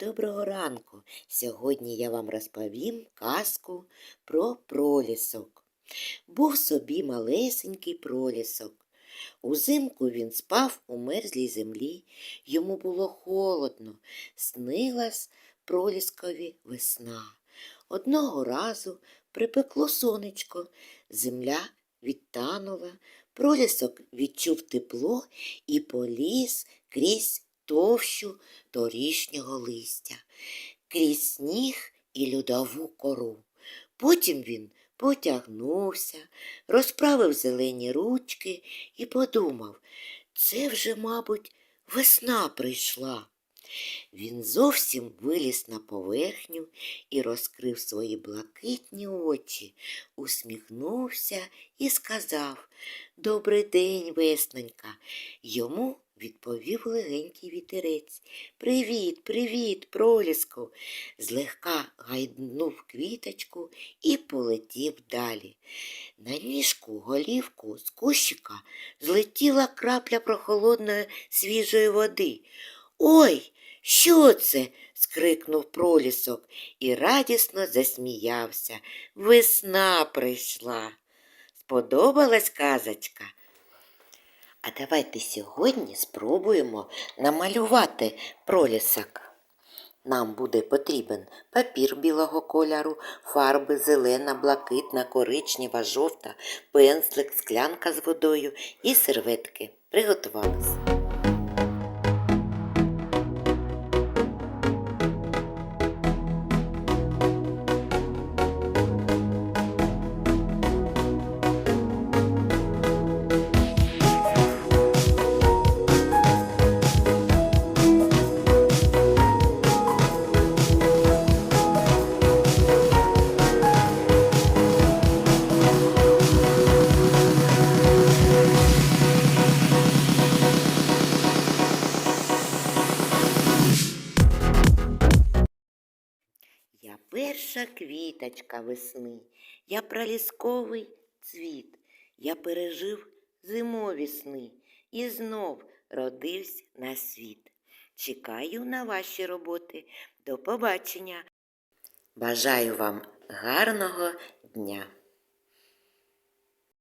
Доброго ранку! Сьогодні я вам розповім казку про пролісок. Був собі малесенький пролісок. Узимку він спав у мерзлій землі, йому було холодно, снилась проліскові весна. Одного разу припекло сонечко, земля відтанула, пролісок відчув тепло і поліз крізь товщу торішнього листя, крізь сніг і льодову кору. Потім він потягнувся, розправив зелені ручки і подумав, це вже, мабуть, весна прийшла. Він зовсім виліз на поверхню і розкрив свої блакитні очі, усміхнувся і сказав Добрий день, веснонька. Йому відповів легенький вітерець. Привіт, привіт, проліску. Злегка гайднув квіточку і полетів далі. На ніжку голівку з кущика злетіла крапля прохолодної свіжої води. Ой, що це? скрикнув пролісок і радісно засміявся. Весна прийшла. Сподобалась казочка? А давайте сьогодні спробуємо намалювати пролісок. Нам буде потрібен папір білого кольору, фарби зелена, блакитна, коричнева, жовта, пензлик, склянка з водою і серветки. Приготувалися. Перша квіточка весни, я пролісковий цвіт, я пережив зимові сни і знов родився на світ. Чекаю на ваші роботи. До побачення. Бажаю вам гарного дня!